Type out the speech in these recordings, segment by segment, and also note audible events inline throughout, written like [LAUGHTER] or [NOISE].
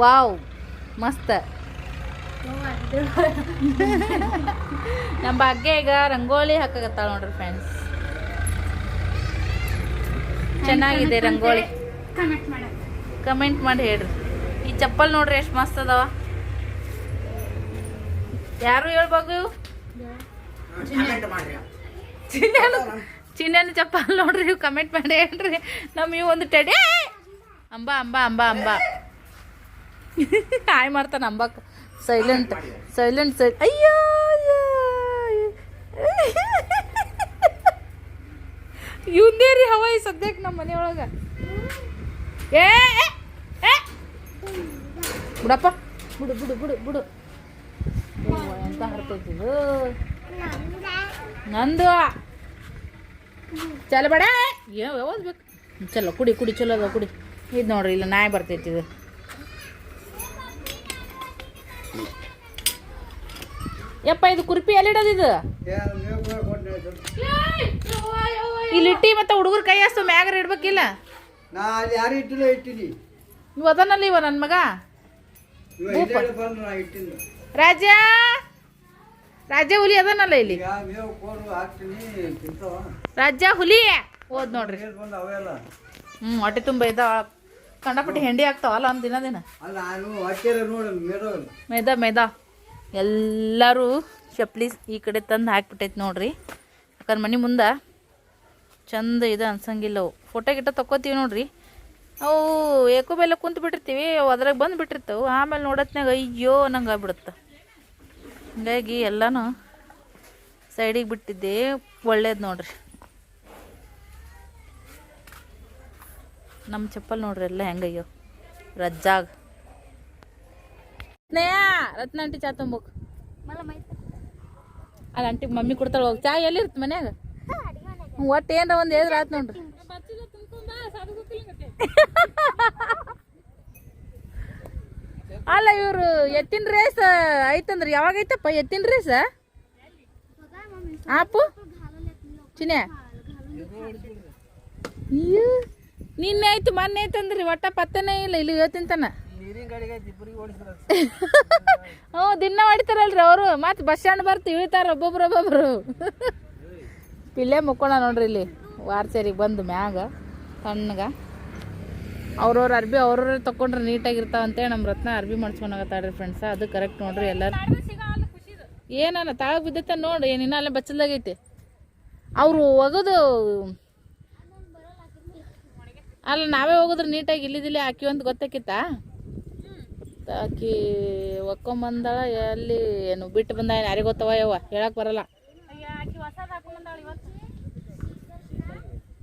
Wow ಮಸ್ತ್. ನಮ್ಮ ಬಗ್ಗೆ ಈಗ ರಂಗೋಲಿ ಹಾಕಕತ್ತಾಳ ನೋಡ್ರಿ ಫ್ರೆಂಡ್ಸ್ ಚೆನ್ನಾಗಿದೆ ರಂಗೋಲಿ. ಕಮೆಂಟ್ ಮಾಡಿ ಹೇಳ್ರಿ. ಈ ಚಪ್ಪಲ್ ನೋಡ್ರಿ ಎಷ್ಟು ಮಸ್ತ್ ಅದಾವ. ಯಾರು ಹೇಳ್ಬೇಕು ಚಿನ್ನನು ಚಿನ್ನನ ಚಪ್ಪಲ್ ನೋಡ್ರಿ ಕಮೆಂಟ್ ಮಾಡಿ ಹೇಳ್ರಿ. ನಮ್ಮ ಇವು ಒಂದು ಟೆಡಿ ಅಂಬಾ ಅಂಬಾ ಅಂಬಾ ಅಂಬ. ಹಾಯ್ ಮಾಡ್ತಾನ ನಂಬಕ್ ಸೈಲೆಂಟ್ ಸೈಲೆಂಟ್ ಸೈ ಅಯ್ಯೋ ಇವಂದೇ ರೀ ಹವಾಯಿ ಸದ್ಯಕ್ಕೆ ನಮ್ಮ ಮನೆಯೊಳಗೆ ಏ. ಬಿಡಪ್ಪ. ಬಿಡು ಬಿಡು ಬಿಡು ಬಿಡು. ಎಂತ ಹರ್ತೈತಿ ನಂದು. ಚಲ ಬೇಡ. ಏ ಯಾವ್ದು ಬೇಕು? ಚಲೋ, ಕುಡಿ ಕುಡಿ, ಚಲೋ ಅದ, ಕುಡಿ. ಇದು ನೋಡ್ರಿ, ಇಲ್ಲ ನಾಯಿ ಬರ್ತೈತಿ ಯಪ್ಪ ಇದು ಕುರ್ಪಿ ಎಲ್ಲಿಡೋದು ಇದು? ಇಲ್ಲಿ ಇಟ್ಟಿ ಮತ್ತೆ ಹುಡುಗರು ಕೈ ಹಾಸ್ತು ಮ್ಯಾಗರ ಇಡ್ಬೇಕಿಲ್ಲ? ನೀವು ಅದನ್ನಲ್ಲ ಇವ ನನ್ನ ಮಗ? ರಾಜ ರಾಜ ಹುಲಿ ಅದನ್ನಲ್ಲ ಇಲ್ಲಿ? ರಾಜ ಹುಲಿ? ಓದ್ ನೋಡ್ರಿ. ಹ್ಮ್ ಹೊಟ್ಟೆ ತುಂಬ ಇದಾವ. ಕಂಡಪಟ್ಟಿ ಹೆಂಡಿ ಆಗ್ತಾವಲ್ಲ ಒಂದು ದಿನ ದಿನ. ಮೇದ ಮೇದ. ಎಲ್ಲರೂ ಚಪ್ಪಲಿ ಈ ಕಡೆ ತಂದು ಹಾಕ್ಬಿಟ್ಟೈತಿ ನೋಡ್ರಿ. ಯಾಕಂದ್ರೆ ಮನೆ ಮುಂದೆ ಚಂದ ಇದು ಅನ್ಸಂಗಿಲ್ಲ ಅವು. ಫೋಟೋ ಗಿಟ್ಟ ತಕ್ಕೋತೀವಿ ನೋಡ್ರಿ. ಅವು ಏಕೋ ಬೆಲ್ಲ ಕುಂತು ಬಿಟ್ಟಿರ್ತೀವಿ, ಅವು ಅದ್ರಾಗ ಬಂದು ಬಿಟ್ಟಿರ್ತಾವೆ. ಆಮೇಲೆ ನೋಡತ್ನಾಗ ಅಯ್ಯೋ ನಂಗೆ ಆಗ್ಬಿಡುತ್ತೆ ಹಂಗಾಗಿ ಎಲ್ಲನೂ ಸೈಡಿಗೆ ಬಿಟ್ಟಿದ್ದೆ ಒಳ್ಳೇದು ನೋಡ್ರಿ. ನಮ್ಮ ಚಪ್ಪಲ್ ನೋಡ್ರಿ ಎಲ್ಲ ಹೆಂಗಯ್ಯೋ. ರಜ್ಜಾಗ. ಸ್ನೇಹ ರತ್ನ ಆಂಟಿ ಚಾ ತುಂಬಕ್. ಅಲ್ಲ ಆಂಟಿ ಮಮ್ಮಿ ಕೊಡ್ತಾಳ ಹೋಗಿ. ಚಾ ಎಲ್ಲಿರ್ತ ಮನ್ಯಾಗ? ಒಟ್ಟು ಏನ್ರ ಒಂದ್ ಹೇಳಿದ್ರ ಆತ್ ನೋಡ್ರಿ. [LAUGHS] ಅಲ್ಲ ಇವ್ರು ಎತ್ತಿನ ರೇಸ್ ಐತಂದ್ರ. ಯಾವಾಗ ಐತಪ್ಪ? ಎತ್ತಿನ ರೇಸ್ ಆಪು? ಚಿನ್ಯ? ನಿನ್ನೆ ಆಯ್ತು ಮೊನ್ನೆ ಐತಂದ್ರಿ. ಒಟ್ಟ ಪತ್ತನೇ ಇಲ್ಲ. ಇಲ್ಲಿ ಇವತ್ತಿಂತನ ನೀರಿನ ಹ್ಞೂ ದಿನ ಹೊಡಿತಾರಲ್ರಿ ಅವರು. ಮತ್ತೆ ಬಸ್ ಸ್ಟ್ಯಾಂಡ್ ಬರ್ತಿ ಇಳಿತಾರ ಒಬ್ಬೊಬ್ರು ಒಬ್ಬೊಬ್ರು. ಇಲ್ಲೇ ಮುಕ್ಕೋಣ ನೋಡ್ರಿ ಇಲ್ಲಿ. ವಾರ ಸೇರಿಗೆ ಬಂದು ಮ್ಯಾಗ, ತಣ್ಣಗ. ಅವ್ರವ್ರ ಅರ್ಬಿ, ಅವ್ರವ್ರ ತಕೊಂಡ್ರೆ ನೀಟಾಗಿರ್ತಾವ ಅಂತೇಳಿ ನಮ್ಮ ರತ್ನ ಅರ್ಬಿ ಮಾಡ್ಸ್ಕೊಂಡಾಗತ್ತಾಡ್ರಿ ಫ್ರೆಂಡ್ಸ್ ಅದು ಕರೆಕ್ಟ್ ನೋಡ್ರಿ ಎಲ್ಲರೂ. ಏನಲ್ಲ, ತಾಳಾಗ ಬಿದ್ದೈತೆ ನೋಡಿ ಏನಿನ್ನ ಅಲ್ಲೇ ಬಚ್ಚಲ್ದಾಗೈತಿ ಅವರು ಒಗದು, ಅಲ್ಲ ನಾವೇ ಹೋಗಿದ್ರೆ ನೀಟಾಗಿ ಇಲ್ಲಿದಿಲ್ಲ ಹಾಕಿವಂತ ಗೊತ್ತಾಕಿತ್ತ? ಆಕಿ ಒಕ್ಕೊಂಬಂದಾಳ ಎಲ್ಲಿ ಏನು ಬಿಟ್ಟು ಬಂದ ಯಾರಿಗೆ ಗೊತ್ತವ ಯವ್ವ? ಹೇಳಕ್ಕೆ ಬರಲ್ಲ.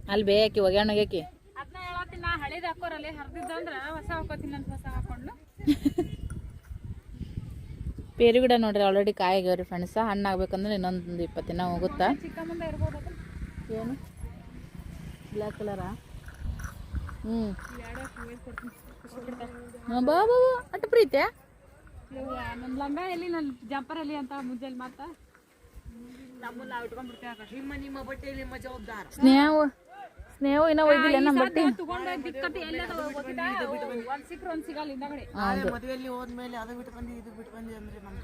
ಅಲ್ಲಿ ಬೇ ಆಕಿ ಹೊಸ ಹಾಕೊಂಡು ಪೇರು ಗಿಡ ನೋಡ್ರಿ ಆಲ್ರೆಡಿ ಕಾಯಿ ಆಗ್ಯಾವ್ರಿ ಫ್ರೆಂಡ್ಸ ಹಣ್ಣು ಆಗ್ಬೇಕಂದ್ರೆ ಇನ್ನೊಂದು ಇಪ್ಪತ್ತು ದಿನ ಹೋಗುತ್ತಾ? ಏನು? ಬ್ಲ್ಯಾಕ್ ಕಲರಾ ಹ್ಞೂ ಬಾ ಬಾ ನಮ್ ಅಟ್ಟು ಪ್ರೀತಿಯಾ ನನ್ನ ಲಂಗ ಎಲ್ಲಿ? ನನ್ನ ಜಂಪರ್ ಎಲ್ಲಿ ಅಂತ ಮುಂಜಾನೆ ಮಾತ ನಿಮ್ಮ ನಿಮ್ಮ ನಿಮ್ಮ ಸ್ನೇಹ ಸ್ನೇಹ ಇನ್ನೂ ಒಯ್ದಿಲ್ಲ ನಮ್ಮ ಬಟ್ಟೆ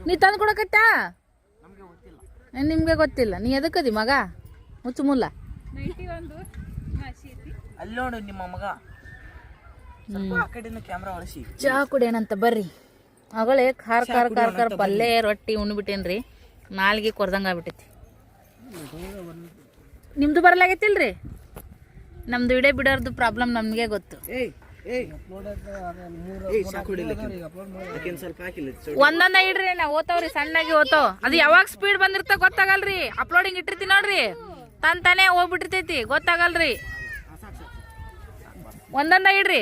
ನೀ ತಂದು ಕೊಡಕತ್ತಾ? ನಮ್ಗೆ ಗೊತ್ತಿಲ್ಲ. ನಿಮ್ಗೆ ಗೊತ್ತಿಲ್ಲ. ನೀ ಎದಕ್ಕದಿ ಮಗ? ಮುಚ್ಚು ಮುಲ್ಲ. ಅಲ್ಲಿ ನೋಡು ನಿಮ್ಮ ಮಗ. ಒಳಸಿ. ಕುಡಿಯೋಣಂತ ಬರ್ರಿ. ಅಗಳೇ ಖಾರ ಖಾರ ಖಾರ ಖಾರ ಪಲ್ಯ ರೊಟ್ಟಿ ಉಣ್ಬಿಟ್ಟೇನ್ರಿ. ನಾಲ್ಗೆ ಕೊರ್ದಂಗ ಆಗ್ಬಿಟ್ಟೈತಿ. ನಿಮ್ದು ಬರಲಾಗೈತಿಲ್ರಿ? ನಮ್ದು ಇಡೇ ಬಿಡೋರ್ದು ಪ್ರಾಬ್ಲಮ್ ನಮಗೆ ಗೊತ್ತು. ಒಂದೊಂದ ಇಡ್ರಿ ನಾ ಓತಾವ್ರಿ ಸಣ್ಣಾಗಿ ಓತೋ ಅದು ಯಾವಾಗ ಸ್ಪೀಡ್ ಬಂದಿರ್ತ ಗೊತ್ತಾಗಲ್ರಿ. ಅಪ್ಲೋಡಿಂಗ್ ಇಟ್ಟಿರ್ತೀನಿ ನೋಡ್ರಿ. ತನ್ ತಾನೇ ಹೋಗ್ಬಿಟ್ಟಿರ್ತೈತಿ ಗೊತ್ತಾಗಲ್ರಿ. ಒಂದೊಂದ ಇಡ್ರಿ.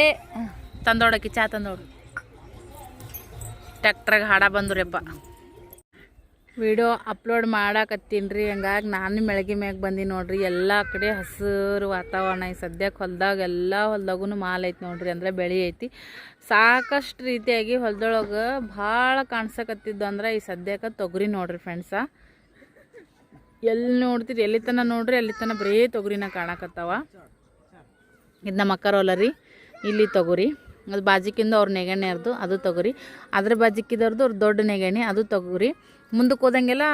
ಏ, ತಂದೋಡಕ್ಕಿ ಚಾ ತಂದೋಡು. ಟ್ಯಾಕ್ಟ್ರಾಗ ಹಾಡ ಬಂದ್ರಪ್ಪ. ವಿಡಿಯೋ ಅಪ್ಲೋಡ್ ಮಾಡಾಕತ್ತೀನಿ ರೀ, ಹಂಗಾಗಿ ನಾನು ಮೆಳಗಿ ಮ್ಯಾಗ ಬಂದೀನಿ ನೋಡ್ರಿ, ಎಲ್ಲ ಕಡೆ ಹಸಿರು ವಾತಾವರಣ ಈ ಸದ್ಯಕ್ಕೆ ಹೊಲ್ದಾಗ ಎಲ್ಲ ಹೊಲ್ದಾಗೂ ಮಾಲ್ ಐತಿ ನೋಡ್ರಿ, ಅಂದರೆ ಬೆಳೆ ಐತಿ. ಸಾಕಷ್ಟು ರೀತಿಯಾಗಿ ಹೊಲದೊಳಗೆ ಭಾಳ ಕಾಣಿಸಕತ್ತಿದ್ದು ಅಂದ್ರೆ ಈ ಸದ್ಯಕ್ಕೆ ತೊಗರಿ ನೋಡ್ರಿ ಫ್ರೆಂಡ್ಸ ಎಲ್ಲಿ ನೋಡ್ತೀರಿ ಎಲ್ಲಿ ತನ ನೋಡ್ರಿ ಅಲ್ಲಿ ತನ ಬರೀ ತೊಗರಿನ ಕಾಣಕತ್ತಾವ. ಇದು ನಮ್ಮ ಅಕ್ಕರೋಲ್ಲ ರೀ ಇಲ್ಲಿ ತೊಗರಿ. ಅದು ಬಾಜಿಕಿಂದ ಅವ್ರ ನೆಗಣೆ ಅರ್ದು, ಅದು ತೊಗರಿ. ಅದ್ರ ಬಾಜಿಕಿದವ್ರದ್ದು ಅವ್ರ ದೊಡ್ಡ ನೆಗಣೆ, ಅದು ತೊಗರಿ. ಮುಂದಕ್ಕೆ ಹೋದಂಗೆಲ್ಲ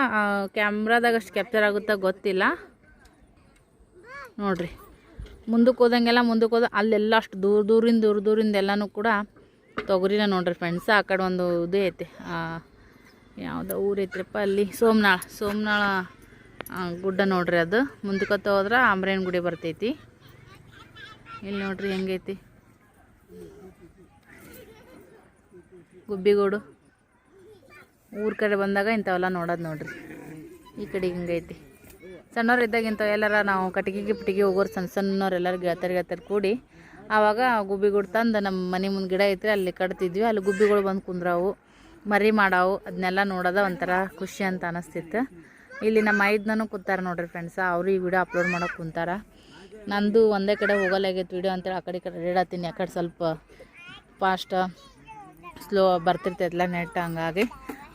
ಕ್ಯಾಮ್ರಾದಾಗ ಅಷ್ಟು ಕ್ಯಾಪ್ಚರ್ ಆಗುತ್ತಾ ಗೊತ್ತಿಲ್ಲ. ನೋಡ್ರಿ. ಮುಂದಕ್ಕೆ ಹೋದಂಗೆಲ್ಲ ಮುಂದಕ್ಕೆ ಹೋದ, ಅಲ್ಲೆಲ್ಲ ಅಷ್ಟು ದೂರ ದೂರಿಂದ ದೂರ ದೂರಿಂದ ಎಲ್ಲನೂ ಕೂಡ ತೊಗರಿನ ನೋಡ್ರಿ ಫ್ರೆಂಡ್ಸ್ ಆ ಕಡೆ ಒಂದು ಇದು ಐತೆ ಯಾವುದೋ ಊರು ಐತ್ರಿಪ್ಪ ಅಲ್ಲಿ. ಸೋಮನಾಳ ಸೋಮನಾಳ ಗುಡ್ಡ ನೋಡ್ರಿ ಅದು. ಮುಂದಕ್ಕೆ ಹೋದ್ರೆ ಆಮ್ರೇನ್ ಗುಡಿ ಬರ್ತೈತಿ. ಇಲ್ಲಿ ನೋಡ್ರಿ ಹೆಂಗೈತಿ. ಗುಬ್ಬಿಗೋಡು. ಊರ ಕಡೆ ಬಂದಾಗ ಇಂಥವೆಲ್ಲ ನೋಡೋದು ನೋಡ್ರಿ. ಈ ಕಡೆ ಹಿಂಗೈತಿ. ಸಣ್ಣವ್ರು ಇದ್ದಾಗ ಇಂಥವೆಲ್ಲರ ನಾವು ಕಟ್ಟಿಗೆ ಗಿಪ್ಟಿಗೆ ಹೋಗೋರು ಸಣ್ಣ ಸಣ್ಣವ್ರು ಎಲ್ಲರೂ ಗೆಳತರ್ ಗೆಳತರ್ ಕೂಡಿ ಆವಾಗ ಗುಬ್ಬಿಗೋಡು ತಂದು ನಮ್ಮ ಮನೆ ಮುಂದೆ ಗಿಡ ಐತ್ರಿ, ಅಲ್ಲಿ ಕಟ್ತಿದ್ವಿ. ಅಲ್ಲಿ ಗುಬ್ಬಿಗಳು ಬಂದು ಕುಂದ್ರಾವು, ಮರಿ ಮಾಡಾವು. ಅದನ್ನೆಲ್ಲ ನೋಡೋದ ಒಂಥರ ಖುಷಿ ಅಂತ ಅನಿಸ್ತಿತ್ತು. ಇಲ್ಲಿ ನಮ್ಮ ಐದನೂ ಕೂತಾರ ನೋಡ್ರಿ ಫ್ರೆಂಡ್ಸ ಅವರು ಈ ವಿಡಿಯೋ ಅಪ್ಲೋಡ್ ಮಾಡೋಕೆ ಕುಂತಾರ. ನಂದು ಒಂದೇ ಕಡೆ ಹೋಗಲಾಗೈತೆ ವಿಡಿಯೋ ಅಂತೇಳಿ ಆ ಕಡೆ ಕಡೆ ರೇಡಾತೀನಿ. ಆ ಕಡೆ ಸ್ವಲ್ಪ ಫಾಸ್ಟ್ ಸ್ಲೋ ಬರ್ತಿರ್ತೈತಲ್ಲ ನೆಟ್, ಹಂಗಾಗಿ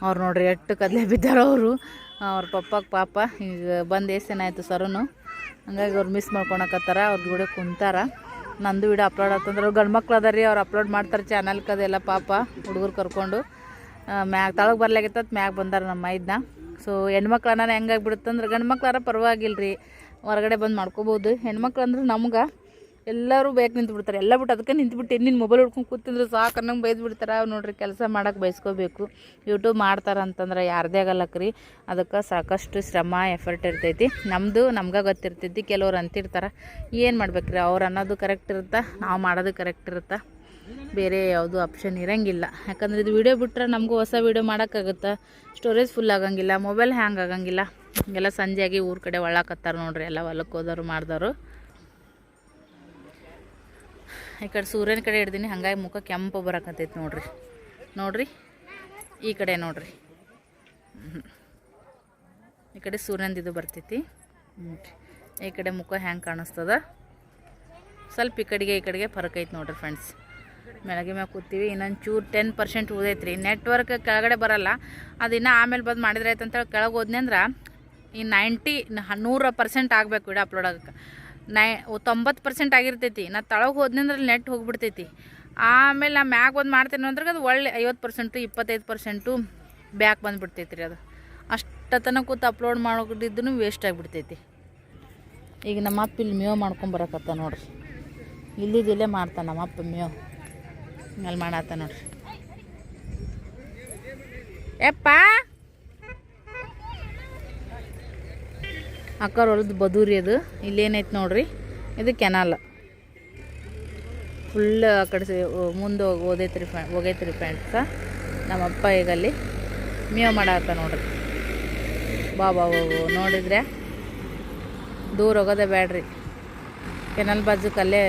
ಅವ್ರು ನೋಡ್ರಿ ಎಟ್ಟು ಕದಲೆ ಬಿದ್ದಾರ ಅವರು. ಅವ್ರ ಪಪ್ಪಗೆ ಪಾಪ, ಈಗ ಬಂದು ಎಷ್ಟು ದಿನ ಆಯಿತು ಸರುನು. ಹಂಗಾಗಿ ಅವ್ರು ಮಿಸ್ ಮಾಡ್ಕೊಳಕತ್ತಾರ, ಅವ್ರ ಕೂಡ ಕುಂತಾರ. ನಂದು ವಿಡಿಯೋ ಅಪ್ಲೋಡ್ ಆಗ್ತಂದ್ರೆ ಅವ್ರು ಗಂಡು ಮಕ್ಳು ಅದಾರ ರೀ ಅವ್ರು ಅಪ್ಲೋಡ್ ಮಾಡ್ತಾರೆ ಚಾನಲ್ಗೆ ಅದೆಲ್ಲ ಪಾಪ ಹುಡುಗರು ಕರ್ಕೊಂಡು. ಮ್ಯಾಗ ತಳಗೆ ಬರ್ಲಾಗಿತ್ತ ಮ್ಯಾಗ ಬಂದಾರ ನಮ್ಮ ಇದನ್ನ ಸೊ ಹೆಣ್ಮಕ್ಳು ಅನ್ನೋ ಹೆಂಗಾಗ್ಬಿಡುತ್ತಂದ್ರೆ ಗಂಡು ಮಕ್ಳಾರ ಪರವಾಗಿಲ್ಲ ರೀ ಹೊರಗಡೆ ಬಂದು ಮಾಡ್ಕೋಬೋದು. ಹೆಣ್ಮಕ್ಳು ಅಂದ್ರೆ ನಮ್ಗೆ. ಎಲ್ಲರೂ ಬೇಕು ನಿಂತು ಬಿಡ್ತಾರೆ ಎಲ್ಲ ಬಿಟ್ಟು ಅದಕ್ಕೆ ನಿಂತ್ಬಿಟ್ಟು ನಿನ್ನ ಮೊಬೈಲ್ ಹುಡ್ಕೊಂಡು ಕೂತಿದ್ರೆ ಸಾಕು ಅನ್ನಂಗೆ ಬೈದು ಬಿಡ್ತಾರೆ ನೋಡ್ರಿ ಕೆಲಸ ಮಾಡೋಕೆ ಬಯಸ್ಕೋಬೇಕು ಯೂಟ್ಯೂಬ್ ಮಾಡ್ತಾರೆ ಅಂತಂದ್ರೆ ಯಾರದೇ ಆಗಲ್ಲಕ್ರಿ ಅದಕ್ಕೆ ಸಾಕಷ್ಟು ಶ್ರಮ ಎಫರ್ಟ್ ಇರ್ತೈತಿ. ನಮ್ಮದು ನಮ್ಗೆ ಗೊತ್ತಿರ್ತೈತಿ. ಕೆಲವ್ರು ಅಂತಿರ್ತಾರೆ. ಏನು ಮಾಡ್ಬೇಕ್ರಿ? ಅವ್ರು ಅನ್ನೋದು ಕರೆಕ್ಟ್ ಇರುತ್ತಾ? ನಾವು ಮಾಡೋದು ಕರೆಕ್ಟ್ ಇರುತ್ತಾ? ಬೇರೆ ಯಾವುದು ಆಪ್ಷನ್ ಇರಂಗಿಲ್ಲ. ಯಾಕಂದ್ರೆ ಇದು ವಿಡಿಯೋ ಬಿಟ್ಟರೆ ನಮಗೂ ಹೊಸ ವೀಡಿಯೋ ಮಾಡೋಕ್ಕಾಗುತ್ತಾ? ಸ್ಟೋರೇಜ್ ಫುಲ್ ಆಗಂಗಿಲ್ಲ. ಮೊಬೈಲ್ ಹ್ಯಾಂಗ್ ಆಗಂಗಿಲ್ಲ. ಎಲ್ಲ ಸಂಜೆಯಾಗಿ ಊರ ಕಡೆ ಒಳ್ಳಾಕತ್ತಾರ ನೋಡ್ರಿ. ಎಲ್ಲ ಹೊಲಕ್ಕೆ ಹೋದವರು ಮಾಡ್ದವರು. ಈ ಕಡೆ ಸೂರ್ಯನ ಕಡೆ ಹಿಡ್ದೀನಿ, ಹಂಗಾಗಿ ಮುಖ ಕೆಂಪು ಬರಕತ್ತೈತಿ ನೋಡ್ರಿ. ನೋಡ್ರಿ? ಈ ಕಡೆ ನೋಡ್ರಿ. ಈ ಕಡೆ ಸೂರ್ಯನದು ಇದು ಬರ್ತೈತಿ. ಈ ಕಡೆ ಮುಖ ಹ್ಯಾಂಗೆ ಕಾಣಿಸ್ತದ? ಸ್ವಲ್ಪ ಈ ಕಡೆಗೆ ಈ ಕಡೆಗೆ ಫರಕ್ ಐತೆ ನೋಡ್ರಿ ಫ್ರೆಂಡ್ಸ್ ಬೆಳಗ್ಗೆ ಮ್ಯಾಗ ಕೂತೀವಿ ಇನ್ನೊಂದು ಚೂರು ಟೆನ್ ಪರ್ಸೆಂಟ್ ಉಳಿದೈತ್ರಿ. ನೆಟ್ವರ್ಕ್ ಕೆಳಗಡೆ ಬರಲ್ಲ. ಅದು ಇನ್ನೂ ಆಮೇಲೆ ಬಂದು ಮಾಡಿದ್ರೆ ಆಯ್ತು ಅಂತೇಳಿ ಕೆಳಗೆ ಹೋದ್ನಿ ಅಂದ್ರೆ ಈ ನೈಂಟಿ ನೂರ ಪರ್ಸೆಂಟ್ ಆಗಬೇಕು ವಿಡಿಯೋ ಅಪ್ಲೋಡ್ ಆಗಕ್ಕೆ ನೈ ತೊಂಬತ್ತು ಪರ್ಸೆಂಟ್ ಆಗಿರ್ತೈತಿ. ನಾ ತಳಗೆ ಹೋದ್ನಂದ್ರೆ ನೆಟ್ ಹೋಗ್ಬಿಡ್ತೈತಿ. ಆಮೇಲೆ ನಾ ಮ್ಯಾಗ ಬಂದು ಮಾಡ್ತೇನೆ ಅಂದ್ರೆ ಅದು ಒಳ್ಳೆ ಐವತ್ತು ಪರ್ಸೆಂಟು ಇಪ್ಪತ್ತೈದು ಪರ್ಸೆಂಟು ಬ್ಯಾಕ್ ಬಂದುಬಿಡ್ತೈತಿ ರೀ ಅದು. ಅಷ್ಟತನ ಕೂತು ಅಪ್ಲೋಡ್ ಮಾಡೋದಿದ್ದು ವೇಸ್ಟ್ ಆಗಿಬಿಡ್ತೈತಿ. ಈಗ ನಮ್ಮ ಅಪ್ಪ ಇಲ್ಲಿ ಮೇವ್ ಮಾಡ್ಕೊಂಬರಕತ್ತ ನೋಡ್ರಿ. ಇಲ್ಲಿದ್ದಿಲ್ಲೇ ಮಾಡ್ತಾನೆ ನಮ್ಮ ಅಪ್ಪ ಮೇವ್. ಅಲ್ಲಿ ಮಾಡತ್ತ ನೋಡ್ರಿ. ಯಪ್ಪ ಅಕ್ಕರ ಹೊಲದ ಬದೂರಿ ಅದು. ಇಲ್ಲೇನೈತೆ ನೋಡ್ರಿ. ಇದು ಕೆನಾಲ್. ಫುಲ್ ಆ ಕಡೆ ಮುಂದೆ ಹೋಗಿ ಓದೈತ್ರಿ ಫ್ಯಾ ಹೋಗೈತ್ರಿ ಫ್ರೆಂಡ್ಸ ನಮ್ಮಪ್ಪ ಈಗ ಅಲ್ಲಿ ಮೇವ್ ಮಾಡತ್ತ ನೋಡ್ರಿ. ಬಾ ಬಾ ಬಾ ಬಾ. ನೋಡಿದ್ರೆ ದೂರ ಹೋಗೋದೇ ಬೇಡ್ರಿ ಕೆನಲ್ ಬಾಜು ಕಲ್ಲೇ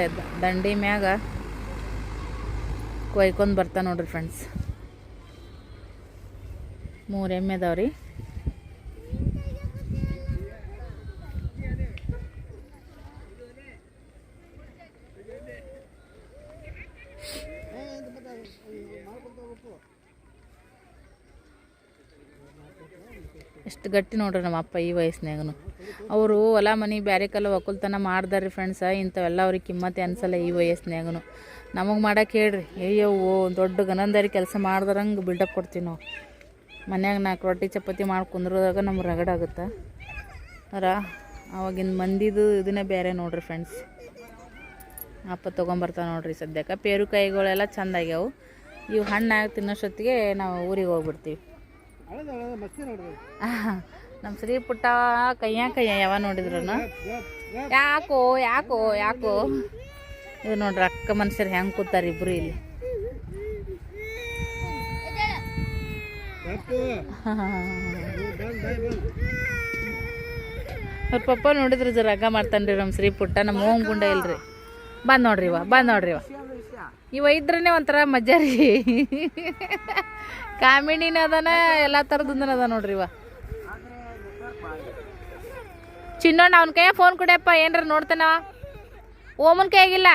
ದಂಡಿ ಮ್ಯಾಗ ಕೊಯ್ಕೊಂಡು ಬರ್ತಾ ನೋಡ್ರಿ ಫ್ರೆಂಡ್ಸ್ ಮೂರು ಎಮ್ಮೆ ಅದಾವ್ರಿ. ಎಷ್ಟು ಗಟ್ಟಿ ನೋಡ್ರಿ ನಮ್ಮ ಅಪ್ಪ ಈ ವಯಸ್ಸಿನಾಗೂ ಅವರು ಹೊಲ, ಮನೆ ಬ್ಯಾರೆ ಕಲ್ಲ ಒಕ್ಕಲ್ತನ ಮಾಡ್ದಾರ್ರಿ ಫ್ರೆಂಡ್ಸ ಇಂಥವೆಲ್ಲ ಅವ್ರಿಗೆ ಕಿಮ್ಮತ್ತೆ ಅನ್ಸಲ್ಲ ಈ ವಯಸ್ಸಿನಾಗೂ ನಮಗೆ ಮಾಡೋಕೆ ಹೇಳ್ರಿ ಅಯ್ಯವ್ವೋ ದೊಡ್ಡ ಗನಂದಾರಿ ಕೆಲಸ ಮಾಡ್ದಾರಂಗೆ ಬಿಲ್ಡಪ್ ಕೊಡ್ತೀವಿ ನಾವು. ಮನ್ಯಾಗ ನಾಲ್ಕು ರೊಟ್ಟಿ, ಚಪಾತಿ ಮಾಡಿ ಕುಂದ್ರದಾಗ ನಮ್ಗೆ ರಗಡಾಗುತ್ತೆ ರಾ ಅವಾಗಿನ ಮಂದಿದು ಇದನ್ನೇ ಬೇರೆ ನೋಡ್ರಿ ಫ್ರೆಂಡ್ಸ್ ಅಪ್ಪ ತೊಗೊಂಬರ್ತಾವ ನೋಡ್ರಿ ಸದ್ಯಕ್ಕೆ. ಪೇರುಕಾಯಿಗಳೆಲ್ಲ ಚೆಂದಾಗ್ಯಾವು. ಇವು ಹಣ್ಣಾಗಿ ತಿನ್ನೋಷ್ಟೊತ್ತಿಗೆ ನಾವು ಊರಿಗೆ ಹೋಗ್ಬಿಡ್ತೀವಿ. ನಮ್ಮ ಶ್ರೀ ಪುಟ್ಟ ಕೈಯ ಕೈಯ ಯಾವ ನೋಡಿದ್ರು ಯಾಕೋ ಯಾಕೋ ಯಾಕೋ. ಇದು ನೋಡ್ರಿ ಅಕ್ಕ ಮನುಷ್ಯರು ಹೆಂಗೆ ಕೂತಾರ ಇಬ್ರು ಇಲ್ಲಿ. ಅವ್ರ ಪಪ್ಪ ನೋಡಿದ್ರು ಜರ ಅಗ್ಗ ಮಾಡ್ತಾನ್ರಿ ನಮ್ಮ ಶ್ರೀ ಪುಟ್ಟ. ನಮ್ಮ ಓಂ ಗುಂಡ ಇಲ್ರಿ. ಬಂದ್ ನೋಡ್ರಿ ಇವ ಬಂದ್ ನೋಡ್ರಿ ಇವ. ಇವ ಇದ್ರೇ ಒಂಥರ ಮಜಾ ರೀ ಕಾಮಿಡಿನ ಅದನ, ಎಲ್ಲ ಥರದಿಂದ ಅದ ನೋಡ್ರಿ ಇವ. ಚಿನ್ನಣ್ಣ, ಅವನ ಕೈಯಾಗ ಫೋನ್ ಕೊಡ್ಯಪ್ಪ, ಏನ್ರ ನೋಡ್ತಾನವ ಓಮನ್ ಕೈಯಾಗಿಲ್ಲ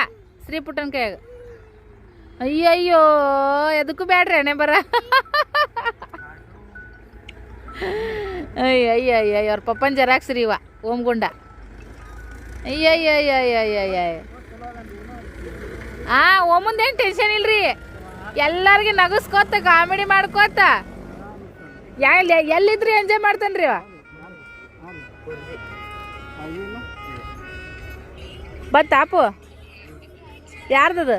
ಶ್ರೀ ಪುಟ್ಟನ್ ಕೈಯಾಗ. ಅಯ್ಯಯ್ಯೋ, ಎದಕ್ಕೂ ಬೇಡ್ರಿ ಎಣ್ಣೆ ಬರ. ಅಯ್ಯ ಅವ್ರ ಪಪ್ಪನ್ ಜರಾಕ್ಸ್ ರೀ ಇವ ಓಮ್ಗುಂಡ ಅಯ್ಯ ಅಯ್ಯ ಅಯ್ಯ ಟೆನ್ಷನ್ ಇಲ್ರಿ? ಎಲ್ಲರಿಗೆ ನಗಸ್ಕೋತ ಕಾಮಿಡಿ ಮಾಡ್ಕೋತ. ಎಲ್ಲಿ ಎಲ್ಲಿದ್ರಿ ಎಂಜಾಯ್ ಮಾಡ್ತಾನ್ರಿ ಬತ್ತಾಪು ಯಾರ್ದದು?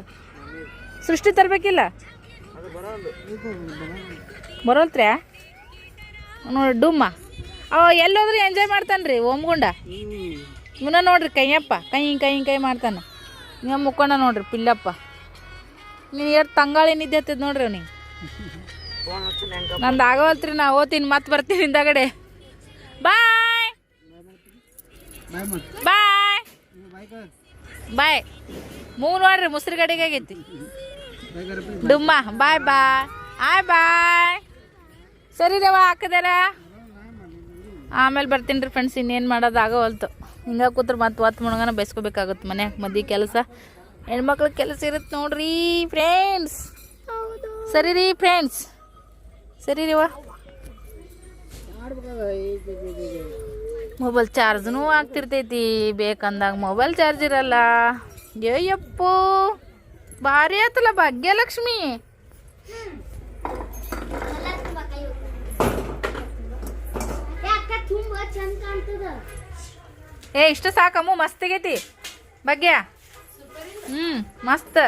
ಸೃಷ್ಟಿ ತರ್ಬೇಕಿಲ್ಲ? ಬರೋಲ್ತ್ರ್ಯಾ? ನೋಡಿ ಡುಮ್ಮ. ಅವ ಎಲ್ಲೋದ್ರಿ ಎಂಜಾಯ್ ಮಾಡ್ತಾನ್ರಿ ಓಮ್ಗುಂಡ ಮುನ್ನ ನೋಡ್ರಿ ಕೈಯಪ್ಪ. ಕೈ ಕೈ ಕೈ ಮಾಡ್ತಾನೆ. ನಿಮ್ಮ ಮುಕ್ಕೊಂಡ ನೋಡ್ರಿ ಪಿಲ್ಲಪ್ಪ. ನೀನು ಎರಡು ತಂಗಾಳಿ ನಿದ್ದೆ ಹತ್ತದ ನೋಡ್ರಿ ಅವ್ನಿಗೆ. ನಂದು ಆಗವಲ್ತ್ರಿ, ನಾ ಓದ್ತೀನಿ, ಮತ್ತೆ ಬರ್ತೀನಿ ಹಿಂದಗಡೆ. ಬಾಯ್! ಬಾಯ್! ಬಾಯ್. ಮೂವ್ ನೋಡ್ರಿ, ಮುಸ್ರಿ ಗಡಿಗೆ ಆಗೈತಿ. ಡುಮ್ಮ. ಬಾಯ್ ಬಾಯ್. ಆಯ್, ಬಾಯ್. ಸರಿ ರವ ಹಾಕದಾರ ಆಮೇಲೆ ಬರ್ತೀನಿ ರೀ ಫ್ರೆಂಡ್ಸ್ ಇನ್ನೇನು ಮಾಡೋದು ಆಗೋವಲ್ತು. ಹಿಂಗೆ ಕೂತ್ರೆ ಮತ್ತೆ ಒತ್ತು ಮುಣಗನ ಬೇಯಿಸ್ಕೋಬೇಕಾಗುತ್ತೆ ಮನ್ಯಾಗ ಮದಿ ಕೆಲಸ. ಹೆಣ್ಮಕ್ಳ ಕೆಲಸ ಇರುತ್ತೆ ನೋಡ್ರಿ ಫ್ರೆಂಡ್ಸ್ ಸರಿ ರೀ ಫ್ರೆಂಡ್ಸ್ ಸರಿ ರೀ ವಾ ಮೊಬೈಲ್ ಚಾರ್ಜ್ನೂ ಆಗ್ತಿರ್ತೈತಿ ಬೇಕಂದಾಗ ಮೊಬೈಲ್ ಚಾರ್ಜ್ ಇರಲ್ಲ. ಅಯ್ಯಪ್ಪೋ ಭಾರಿ ಆಯ್ತಲ್ಲ ಭಾಗ್ಯಲಕ್ಷ್ಮಿ. ಏ ಇಷ್ಟು ಸಾಕಮ್ಮ ಮಸ್ತ್ ಆಗೈತಿ. ಭಾಗ್ಯ. ಹ್ಞೂ ಮಸ್ತ್.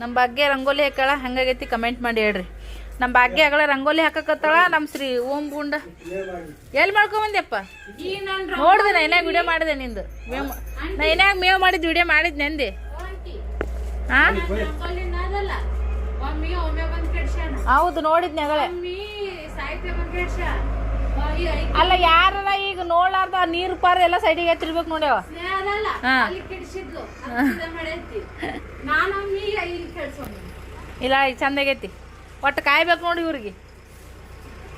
ನಮ್ಮ ಭಾಗ್ಯ ರಂಗೋಲಿ ಹಾಕಳ ಹಂಗಾಗೈತಿ ಕಮೆಂಟ್ ಮಾಡಿ ಹೇಳ್ರಿ. ನಮ್ಮ ಭಾಗ್ಯ ಆಗಳ ರಂಗೋಲಿ ಹಾಕಕತ್ತಾಳ ನಮ್ಮ ಶ್ರೀ ಓಂ ಗುಂಡ. ಎಲ್ಲಿ ಮಾಡ್ಕೊಂಬಂದ್ಯಪ್ಪ? ನೋಡ್ದೆ, ನಾ ಏನಾಗ ವಿಡಿಯೋ ಮಾಡಿದೆ ನಿಂದು. ಮೇವ್ ನೈನ್ಯಾಗ ಮೇವ್ ಮಾಡಿದ್ದು ವಿಡಿಯೋ ಮಾಡಿದ್ ನಂದೆ. ಹಾಂ ಹೌದು, ನೋಡಿದ್ನಿ ಅಗಳೇ. ಅಲ್ಲ ಯಾರ ಈಗ ನೋಡ್ಲಾರ್ದ ನೀರು ಪಾರ ಎಲ್ಲ ಸೈಡಿಗೆ ಹಚ್ಚಿರ್ಬೇಕು ನೋಡ್ಯಾವ ಇಲ್ಲಿ ಈಗ ಚಂದ ಆಗೈತಿ ಒಟ್ಟು ಕಾಯ್ಬೇಕು ನೋಡಿ ಇವ್ರಿಗೆ.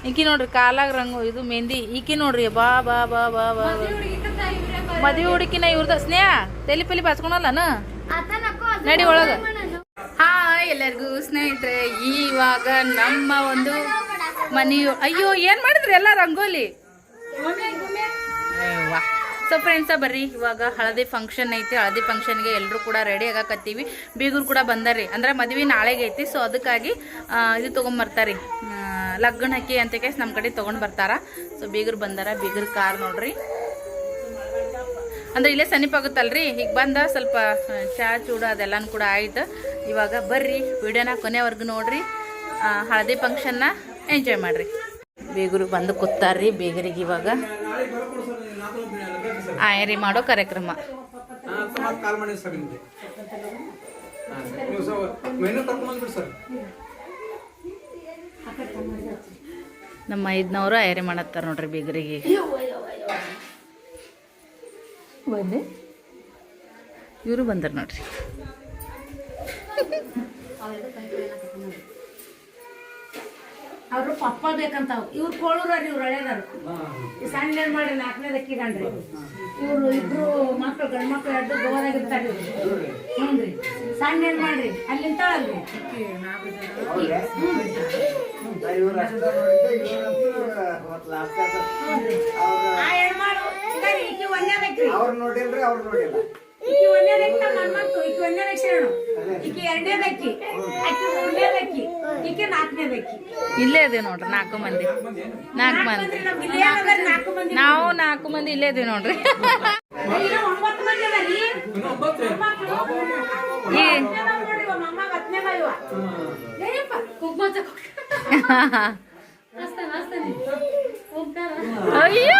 ಈಕಿ ನೋಡ್ರಿ ಕಾಲಾಗ ರಂಗು ಇದು ಮೆಹಂದಿ. ಈಕಿ ನೋಡ್ರಿ ಬಾ ಬಾ ಬಾ ಬಾ ಬಾ ಬಾ. ಮದ್ವೆ ಹುಡುಕಿನ ಇವ್ರದ. ಸ್ನೇಹ ತೆಲಿ ಪಲಿ ಬಾಚ್ಕೊಳಲ್ಲನ ನಡಿ ಒಳಗ. ಹಾ ಎಲ್ಲರಿಗೂ ಸ್ನೇಹಿತರೆ ಇವಾಗ ನಮ್ಮ ಒಂದು ಮನೆಯು. ಅಯ್ಯೋ ಏನ್ ಮಾಡಿದ್ರಿ ಎಲ್ಲ ರಂಗೋಲಿ? ಸೊ ಫ್ರೆಂಡ್ಸ ಬರ್ರಿ ಇವಾಗ ಹಳದಿ ಫಂಕ್ಷನ್ ಐತಿ. ಹಳದಿ ಫಂಕ್ಷನ್ಗೆ ಎಲ್ಲರೂ ಕೂಡ ರೆಡಿ ಆಗಾಕತ್ತೀವಿ. ಬೀಗರು ಕೂಡ ಬಂದಾರಿ ಅಂದ್ರೆ ಮದ್ವೆ ನಾಳೆಗೆ ಐತಿ ಸೊ ಅದಕ್ಕಾಗಿ ಇದು ತೊಗೊಂಬರ್ತಾರಿ ಬರ್ತಾರಿ ಲಗ್ನ ಹಕ್ಕಿ ಅಂತ ಕೇಸ್ ನಮ್ಮ ಕಡೆ ತೊಗೊಂಡು ಬರ್ತಾರ. ಸೊ ಬೀಗರು ಬಂದಾರ ಬೀಗರ್ ಕಾರ್ ನೋಡ್ರಿ. ಅಂದ್ರೆ ಇಲ್ಲೇ ಸಮೀಪ ಆಗುತ್ತಲ್ರಿ? ಈಗ ಬಂದ ಸ್ವಲ್ಪ ಚಾ ಚೂಡ ಅದೆಲ್ಲನೂ ಕೂಡ ಆಯ್ತು. ಇವಾಗ ಬರ್ರಿ ವಿಡಿಯೋನ ಕೊನೆವರೆಗೂ ನೋಡ್ರಿ. ಹಳದಿ ಫಂಕ್ಷನ್ನ ಎಂಜಾಯ್ ಮಾಡ್ರಿ. ಬೇಗರು ಬಂದು ಕೂತಾರ್ರಿ ಬೇಗರಿಗೆ ಇವಾಗ. ಆಯರಿ ಮಾಡೋ ಕಾರ್ಯಕ್ರಮ. ನಮ್ಮ ಐದ್ನವರು ಆಯರಿ ಮಾಡತ್ತಾರ ನೋಡ್ರಿ ಬೇಗರಿಗೆ. ಬಂದೆ ಇವರು ಬಂದ್ರ ನೋಡ್ರಿ. [LAUGHS] ಅವ್ರು ಪಪ್ಪ ಬೇಕಂತ ಇವ್ರು ಕೋಳೂರವ್ರು ಇವ್ರು ಹಳೇದಾರು ಈ ಸಣ್ಣ ಮಾಡಿ ನಾಲ್ಕನೇದ ಅಕ್ಕಿಗಂಡ್ರಿ ಇವ್ರು ಇಬ್ರು ಮಕ್ಳು ಗಂಡು ಮಕ್ಳು ಎರಡು ಗೋವಾದಾಗಿರ್ತಾರೆ ಇವ್ರು. ಹ್ಞೂ ಸಣ್ಣ ಏನ್ ಮಾಡ್ರಿ? ಅಲ್ಲಿಂತಾಳಲ್ರಿ ಆ ಹೆಣ್ಮಾಡು ಒಂದೇ ಅವ್ರು ನೋಡಿಲ್ರಿ ಅವ್ರು ನೋಡಿಲ್ಲ. ಈಕಿ ಒಂದೇದಕ್ಕಿ ನಮ್ಮ ಹನುಮಂತು ಈಕಿ ಒಂದೇದಕ್ಕೆ ಶರಣು. ಈಕಿ ಎರಡನೇದಕ್ಕಿ ಆಕಿ ಮೂರನೇದಕ್ಕಿ ಈಕಿ ನಾಲ್ಕನೇದಕ್ಕಿ ಇಲ್ಲೇ ಇದೆ ನೋಡ್ರಿ ನಾಲ್ಕು ಮಂದಿ. ನಾಲ್ಕು ಮಂದಿ ನಮ್ಗೆ ಇಲ್ಲಿ ನಾಲ್ಕು ಮಂದಿ ನಾವು ನಾಲ್ಕು ಮಂದಿ ಇಲ್ಲೇ ಇದೀವಿ ನೋಡ್ರಿ. ಒಂಬತ್ತು ಮಂದಿ ಅದಾರಿ? [LAUGHS] ಅಯ್ಯೋ!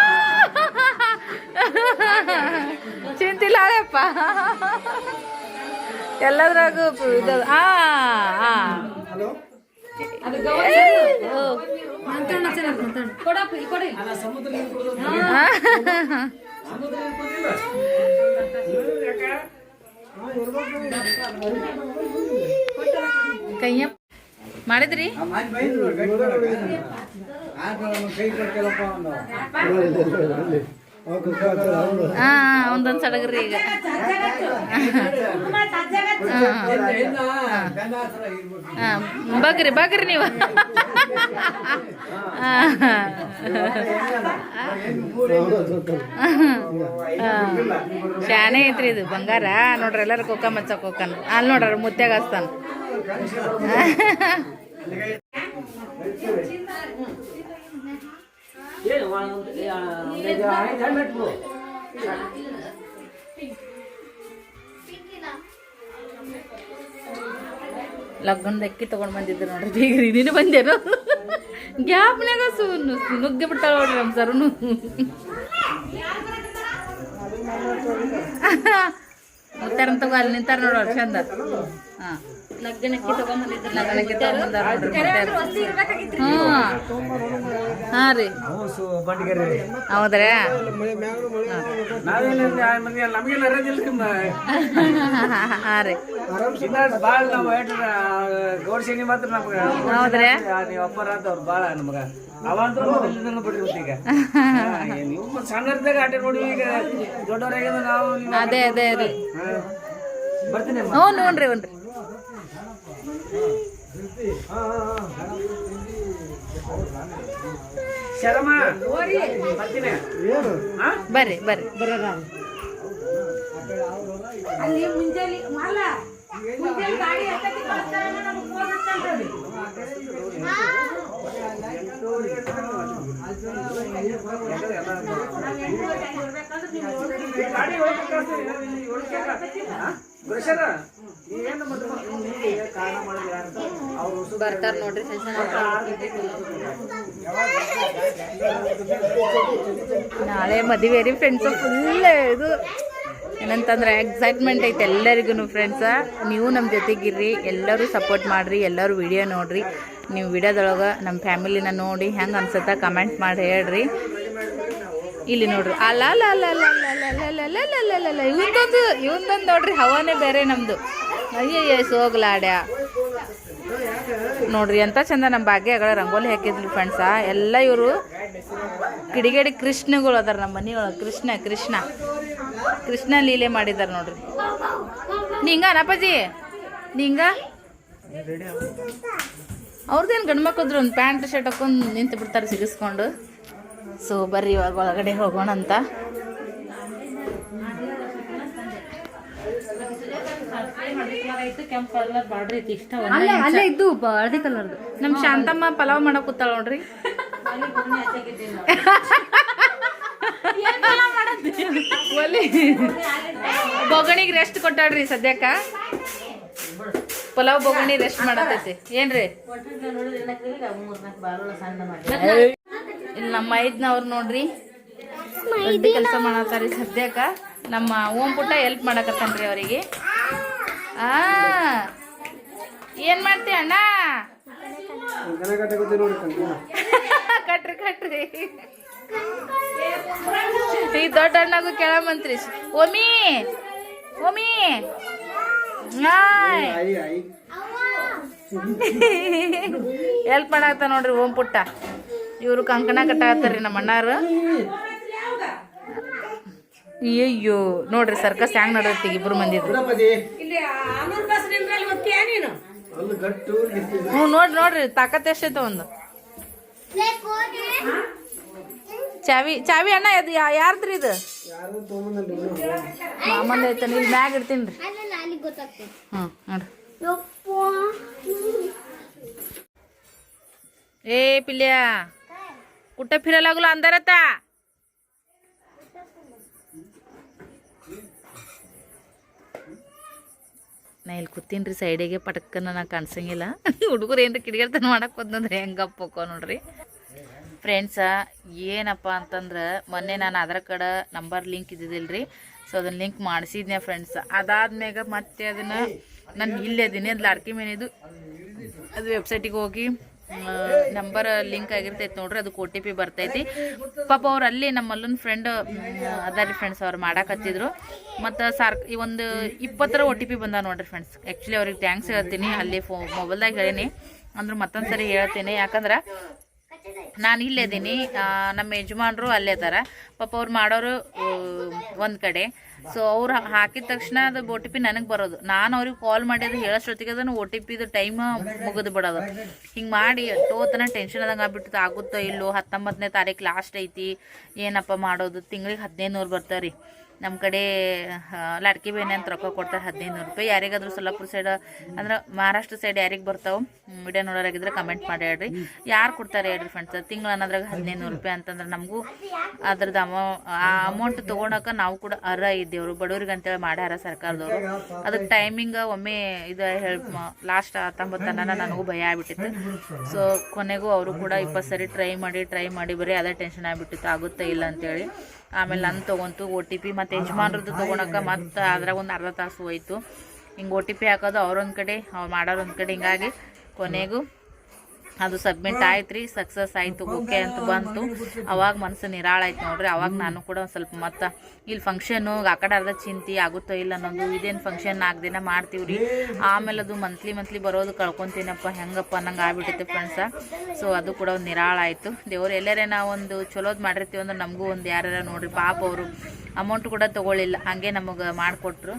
ಚಿಂತಿಲ್ಲ ಎಲ್ಲದ್ರಾಗು ಎಲ್ಲದ್ರಾಗೂ ಇದು. ಆ ಆ. ಕೈಯ ಮಾಡಿದ್ರಿ? ಕೈ ಕೊಡ್ತೀವಪ್ಪ ಒಂದು. ಹಾ ಒಂದೊಂದು ಸಡಗ್ರಿ ಈಗ. ಬಗ್ರಿ ಬಗ್ರಿ ನೀವು. ಶಾನೆ ಐತ್ರಿ ಇದು ಬಂಗಾರ. ನೋಡ್ರಿ ಎಲ್ಲರೂ ಕೊಕ್ಕ ಮಚ್ಚ ಕೊಕ್ಕನ್ ಅಲ್ಲಿ ನೋಡ್ರಿ ಮುತ್ಯಾಗ ಹಚ್ತಾನ. ಲಗ್ನದ ಅಕ್ಕಿ ತಗೊಂಡ್ ಬಂದಿದ್ರು ನೋಡ್ರಿ ಬೀಗ್ರಿ ನೀನು ಬಂದೇನು ಗ್ಯಾಪ್ನಾಗ ಸು ನುಗ್ಗಿ ಬಿಟ್ಟಾಳ ನೋಡ್ರಿ ನಮ್ಮ ಸರುನು ಮುತ್ತಾರನ್ ತಗೋ ಅಲ್ಲಿ ನಿಂತಾರ ನೋಡೋರು ಚಂದ ಹಾ ಲಗ್ನಕ್ಕೆ ತಗೊಂಬಂದಿದ್ರು ಹ್ಮ್. ಹಾ ರೀ. [LAUGHS] [LAUGHS] ಅದೇ ಅದೇ ರೀ ಹ್ಞೂ ನೋಡ್ರಿ ಒನ್ರಿ ಶರಮ ಬರ್ರಿ ಹಾ? ಬರ್ರಿ ಬರ್ರಿ. ಅಲ್ಲಿ ಮುಂಜಾನೆ ಮಾಲ ಮುಂಜಾನೆ ಗಾಡಿ ಎಷ್ಟೊತ್ತಿಗೆ ಕಳಿಸ್ತಾರ ನಮ್ಗೆ ಫೋನ್ ಹಚ್ಚಂದ್ರಿ. ಗಾಡಿ ಕಳ್ಸ್ತೀನಿ. ಬರ್ತಾರ ನೋಡ್ರಿ ನಾಳೆ ಮದುವೆ ರೀ ಫ್ರೆಂಡ್ಸ್ ಫುಲ್ ಇದು. ಏನಂತಂದ್ರೆ ಎಕ್ಸೈಟ್ಮೆಂಟ್ ಐತೆ ಎಲ್ಲರಿಗೂ ಫ್ರೆಂಡ್ಸ ನೀವು ನಮ್ಮ ಜೊತೆಗಿರ್ರಿ ಎಲ್ಲರೂ ಸಪೋರ್ಟ್ ಮಾಡಿರಿ ಎಲ್ಲರೂ ವಿಡಿಯೋ ನೋಡ್ರಿ. ನೀವು ವಿಡಿಯೋದೊಳಗೆ ನಮ್ಮ ಫ್ಯಾಮಿಲಿನ ನೋಡಿ ಹೆಂಗೆ ಅನ್ಸುತ್ತಾ ಕಮೆಂಟ್ ಮಾಡಿ ಹೇಳ್ರಿ. ಇಲ್ಲಿ ನೋಡ್ರಿ ಅಲ್ಲ ಅಲ್ಲ ಅಲ್ಲ ಅಲ್ಲ ಅಲ್ಲ ಇವಂದೊಂದು ಇವಂದೊಂದು ನೋಡ್ರಿ ಹವಾನೇ ಬೇರೆ ನಮ್ಮದು ಅಯ್ಯಯ್ಯ ಸೋಗ್ಲಾಡ್ಯ ನೋಡ್ರಿ ಎಂತ ಚಂದ ನಮ್ಮ ಭಾಗ್ಯಗಳ ರಂಗೋಲಿ ಹಾಕಿದ್ರು ಫ್ರೆಂಡ್ಸ ಎಲ್ಲ ಇವರು ಕಿಡಿಗೇಡಿ ಕೃಷ್ಣಗಳು ಅದಾರ ನಮ್ಮ ಮನೆಯೊಳಗೆ ಕೃಷ್ಣ ಕೃಷ್ಣ ಕೃಷ್ಣ ಲೀಲೆ ಮಾಡಿದಾರ ನೋಡ್ರಿ ನಿಂಗ ಅನಪ್ಪಾಜಿ ನಿಂಗ ಅವ್ರದೇನು ಗಂಡು ಒಂದು ಪ್ಯಾಂಟ್ ಶರ್ಟ್ ಹಾಕೊಂಡು ನಿಂತು ಬಿಡ್ತಾರೆ ಸಿಗಿಸ್ಕೊಂಡು ಸೊ ಬರ್ರಿ ಇವಾಗ ಒಳಗಡೆ ಹೋಗೋಣ ಅಂತ ಅಲ್ಲೇ ಇದ್ದು ಹಳದಿ ಕಲರ್ದು ನಮ್ ಶಾಂತಮ್ಮ ಪಲಾವ್ ಮಾಡಕ್ ಕೂತಾಳ ನೋಡ್ರಿ. ಒಲಿ ಬೊಗಣಿಗೆ ರೆಸ್ಟ್ ಕೊಟ್ಟಾಡ್ರಿ ಸದ್ಯಕ್ಕ. ಪಲಾವ್ ಬೊಗಣಿ ರೆಸ್ಟ್ ಮಾಡತೈತಿ. ಏನ್ರಿ? ಇಲ್ಲಿ ನಮ್ಮ ಐದ್ನವ್ರು ನೋಡ್ರಿ. ದೊಡ್ಡ ಕೆಲಸ ಮಾಡತ್ತಾರಿ ಸದ್ಯಕ್ಕ. ನಮ್ಮ ಓಂ ಪುಟ್ಟ ಹೆಲ್ಪ್ ಮಾಡಕತ್ತನ್ರಿ ಅವರಿಗೆ. ಆ ಏನ್ ಮಾಡ್ತಿ ಅಣ್ಣ? [LAUGHS] ಕಟ್ರಿ ಕಟ್ರಿ. ಈ ದೊಡ್ಡ ಅಣ್ಣಗೂ ಕೇಳಮಂತ್ರಿ ಓಮಿ ಓಮಿ ಹೆಲ್ಪ್ [LAUGHS] ಮಾಡಾಕ್ತ ನೋಡ್ರಿ ಓಂ ಪುಟ್ಟ. ಇವರು ಕಂಕಣ ಕಟ್ಟಾತಾರ್ರಿ ನಮ್ಮ ಅಣ್ಣಾರು. ಅಯ್ಯೋ ನೋಡ್ರಿ ಸರ್ಕಸ್ ಹ್ಯಾಂಗ್ ನಡತಿ ಇಬ್ರು ಮಂದಿದ್ರು ಹ್ಞೂ ನೋಡ್ರಿ ನೋಡ್ರಿ ತಾಕತ್ ಎಷ್ಟೈತ ಒಂದು. ಚಾವಿ ಚಾವಿ ಅಣ್ಣ ಅದು ಯಾರ್ದ್ರಿ ಇದು? ಮಾಮಂದ ಐತ ಇಲ್ಲಿ ಮ್ಯಾಗ ಇಡ್ತೀನಿ ರೀ. ಹ್ಞೂ ನೋಡ್ರಿ. ಏ ಪಿಲ್ಯಾ. कुठं फिरायला लागलो अंधारात ನಾ ಇಲ್ಲಿ ಕೂತೀನಿ ಸೈಡಿಗೆ ಪಟಕ್ಕನ ನಾ ಕಾಣಿಸಂಗಿಲ್ಲ ಹುಡುಗರು ಏನ್ರಿ ಕಿಡಿಗೇಳ್ತನ ಮಾಡಕ್ಕೆ ಬಂದಂದ್ರೆ ಹೆಂಗಪ್ಪ ಹೋಕೋ ನೋಡ್ರಿ ಫ್ರೆಂಡ್ಸ ಏನಪ್ಪ ಅಂತಂದ್ರೆ ಮೊನ್ನೆ ನಾನು ಆಧಾರ್ ಕಾರ್ಡ್ ನಂಬರ್ ಲಿಂಕ್ ಇದ್ದಿದ್ದಿಲ್ರಿ ಸೊ ಅದನ್ನ ಲಿಂಕ್ ಮಾಡಿಸಿದ್ನೆ ಫ್ರೆಂಡ್ಸ್ ಅದಾದ್ಮ್ಯಾಗ ಮತ್ತೆ ಅದನ್ನು ನಾನು ಇಲ್ಲೇ ಅದೀನಿ ಅದು ಲಾಡ್ಕಿ ಮೇನಿದು ಅದು ವೆಬ್ಸೈಟಿಗೆ ಹೋಗಿ ನಂಬರ್ ಲಿಂಕ್ ಆಗಿರ್ತೈತಿ ನೋಡ್ರಿ, ಅದಕ್ಕೆ ಓ ಟಿ ಪಿ ಬರ್ತೈತಿ. ಪಾಪ ಅವ್ರು ಅಲ್ಲಿ ನಮ್ಮ ಮಲ್ಲನ ಫ್ರೆಂಡ್ ಅದಾರಿ ಫ್ರೆಂಡ್ಸ್ ಅವ್ರು ಮಾಡಾಕತ್ತಿದ್ರು ಮತ್ತು ಸಾರ್, ಈ ಒಂದು ಇಪ್ಪತ್ತರ ಓ ಟಿ ಪಿ ಬಂದ ನೋಡ್ರಿ ಫ್ರೆಂಡ್ಸ್ ಆ್ಯಕ್ಚುಲಿ ಅವ್ರಿಗೆ ಥ್ಯಾಂಕ್ಸ್ ಹೇಳ್ತೀನಿ, ಅಲ್ಲಿ ಫೋ ಮೊಬೈಲ್ದಾಗ ಹೇಳೀನಿ. ಅಂದ್ರೆ ಮತ್ತೊಂದು ಸರಿ ಹೇಳ್ತೀನಿ, ಯಾಕಂದ್ರೆ ನಾನು ಇಲ್ಲೇ ಇದ್ದೀನಿ ನಮ್ಮ ಯಜಮಾನರು ಅಲ್ಲೇ ಇದ್ದಾರೆ ಪಾಪ ಅವ್ರು ಮಾಡೋರು ಒಂದು ಕಡೆ. ಸೊ ಅವ್ರು ಹಾಕಿದ ತಕ್ಷಣ ಅದು ಒ ಟಿ ಪಿ ನನಗೆ ಬರೋದು. ನಾನು ಅವ್ರಿಗೆ ಕಾಲ್ ಮಾಡಿ ಅದು ಹೇಳೋಷ್ಟೊತ್ತಿಗೆ ಅದನ್ನು ಒ ಟಿ ಪಿದು ಟೈಮ್ ಮುಗಿದು ಬಿಡೋದು. ಹಿಂಗೆ ಮಾಡಿ ಎಷ್ಟೋತನ ಟೆನ್ಷನ್ ಆದಂಗೆ ಆಗ್ಬಿಟ್ಟು ಆಗುತ್ತೋ ಇಲ್ಲೋ ಹತ್ತೊಂಬತ್ತನೇ ತಾರೀಕು ಲಾಸ್ಟ್ ಐತಿ. ಏನಪ್ಪ ಮಾಡೋದು? ತಿಂಗಳಿಗೆ ಹದಿನೈದು ನೂರು ಬರ್ತಾವೆ ರೀ ನಮ್ಮ ಕಡೆ ಲಾಡ್ಕಿ ಬೇನೆ ಅಂತ ರೊಕ್ಕ ಕೊಡ್ತಾರೆ ಹದಿನೈದು ನೂರು ರೂಪಾಯಿ. ಯಾರಿಗಾದರೂ ಸೊಲ್ಲಾಪುರ ಸೈಡ್ ಅಂದ್ರೆ ಮಹಾರಾಷ್ಟ್ರ ಸೈಡ್ ಯಾರಿಗೆ ಬರ್ತಾವೆ ವಿಡಿಯೋ ನೋಡೋರಾಗಿದ್ರೆ ಕಮೆಂಟ್ ಮಾಡಿ ಹೇಳ್ರಿ. ಯಾರು ಕೊಡ್ತಾರೆ ಹೇಳ್ರಿ ಫ್ರೆಂಡ್ಸ್ ತಿಂಗಳು ಅನ್ನೋದ್ರಾಗ ಹದಿನೈದು ನೂರು ರೂಪಾಯಿ ಅಂತಂದ್ರೆ ನಮಗೂ ಅದ್ರದ್ದು ಅಮೌ ಆ ಅಮೌಂಟ್ ತೊಗೊಳಕ್ಕೆ ನಾವು ಕೂಡ ಅರ್ಹ ಇದ್ದೇವ್ರು. ಬಡವ್ರಿಗೆ ಅಂತೇಳಿ ಮಾಡ್ಯಾರ ಸರ್ಕಾರದವರು. ಅದಕ್ಕೆ ಟೈಮಿಂಗ್ ಒಮ್ಮೆ ಇದು ಹೇಳಿ ಲಾಸ್ಟ್ ಹತ್ತೊಂಬತ್ತನ ನನಗೂ ಭಯ ಆಗ್ಬಿಟ್ಟಿತ್ತು. ಸೊ ಕೊನೆಗೂ ಅವರು ಕೂಡ ಇಪ್ಪತ್ತು ಸರಿ ಟ್ರೈ ಮಾಡಿ ಟ್ರೈ ಮಾಡಿ ಬರೀ ಅದೇ ಟೆನ್ಷನ್ ಆಗಿಬಿಟ್ಟಿತ್ತು. ಆಗುತ್ತೆ ಇಲ್ಲ ಅಂತೇಳಿ. ಆಮೇಲೆ ನಾನು ತೊಗೊಂತು ಒ ಟಿ ಪಿ ಮತ್ತು ಯಜಮಾನ್ರದ್ದು ತೊಗೊಳಕ್ಕೆ ಮತ್ತು ಅದ್ರಾಗ ಒಂದು ಅರ್ಧ ತಾಸು ಹೋಯ್ತು. ಹಿಂಗೆ ಒ ಟಿ ಪಿ ಹಾಕೋದು ಅವ್ರೊಂದು ಕಡೆ, ಅವ್ರು ಮಾಡೋರು ಒಂದು ಕಡೆ. ಹಿಂಗಾಗಿ ಕೊನೆಗೂ ಅದು ಸಬ್ಮಿಟ್ ಆಯ್ತು ರೀ ಸಕ್ಸಸ್ ಆಯಿತು ಓಕೆ ಅಂತ ಬಂತು. ಅವಾಗ ಮನಸ್ಸು ನಿರಾಳ ಆಯ್ತು ನೋಡ್ರಿ ಅವಾಗ ನಾನು ಕೂಡ ಒಂದು ಸ್ವಲ್ಪ ಮತ್ತು ಇಲ್ಲಿ ಫಂಕ್ಷನ್ನು ಆ ಕಡೆ ಅರ್ಧ ಚಿಂತೆ ಆಗುತ್ತೋ ಇಲ್ಲ ಅನ್ನೋದು ಇದೇನು ಫಂಕ್ಷನ್ ನಾಲ್ಕು ದಿನ ಮಾಡ್ತೀವಿ ರೀ ಆಮೇಲೆ ಅದು ಮಂತ್ಲಿ ಮಂತ್ಲಿ ಬರೋದು ಕಳ್ಕೊತೀನಪ್ಪ ಹೆಂಗಪ್ಪ ನಂಗೆ ಆಗ್ಬಿಟ್ಟಿತ್ತು ಫ್ರೆಂಡ್ಸ ಸೊ ಅದು ಕೂಡ ಒಂದು ನಿರಾಳ ಆಯಿತು. ದೇವ್ರು ಎಲ್ಲರೇ ನಾವು ಒಂದು ಚಲೋದು ಮಾಡಿರ್ತೀವಿ ಅಂದ್ರೆ ನಮಗೂ ಒಂದು ಯಾರ್ಯಾರ ನೋಡ್ರಿ ಪಾಪ ಅವರು ಅಮೌಂಟ್ ಕೂಡ ತೊಗೊಳ್ಳಿಲ್ಲ ಹಂಗೆ ನಮಗೆ ಮಾಡಿಕೊಟ್ರು.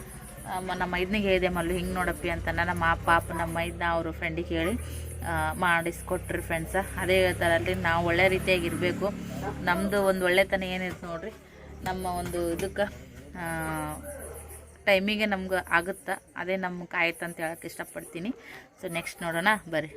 ನಮ್ಮ ಮೈದನಿಗೆ ಹೇಳಿದೆ ಮಲ್ಲು ಹಿಂಗೆ ನೋಡಪ್ಪಿ ಅಂತ. ನಮ್ಮ ಅಪ್ಪ ಪಾಪ ನಮ್ಮ ಮೈದನ ಅವರು ಫ್ರೆಂಡಿಗೆ ಹೇಳಿ. ಮಾಡಿಸ್ಕೊಟ್ರಿ ಫ್ರೆಂಡ್ಸ ಅದೇ ಹೇಳ್ತಾರಲ್ರಿ ನಾವು ಒಳ್ಳೆ ರೀತಿಯಾಗಿ ಇರಬೇಕು. ನಮ್ಮದು ಒಂದು ಒಳ್ಳೆತನ ಏನಿರುತ್ತೆ ನೋಡ್ರಿ, ನಮ್ಮ ಒಂದು ಇದಕ್ಕೆ ಟೈಮಿಗೆ ನಮ್ಗೆ ಆಗುತ್ತಾ, ಅದೇ ನಮ್ಗೆ ಆಯ್ತು ಅಂತ ಹೇಳಕ್ಕೆ ಇಷ್ಟಪಡ್ತೀನಿ. ಸೊ ನೆಕ್ಸ್ಟ್ ನೋಡೋಣ, ಬರ್ರಿ.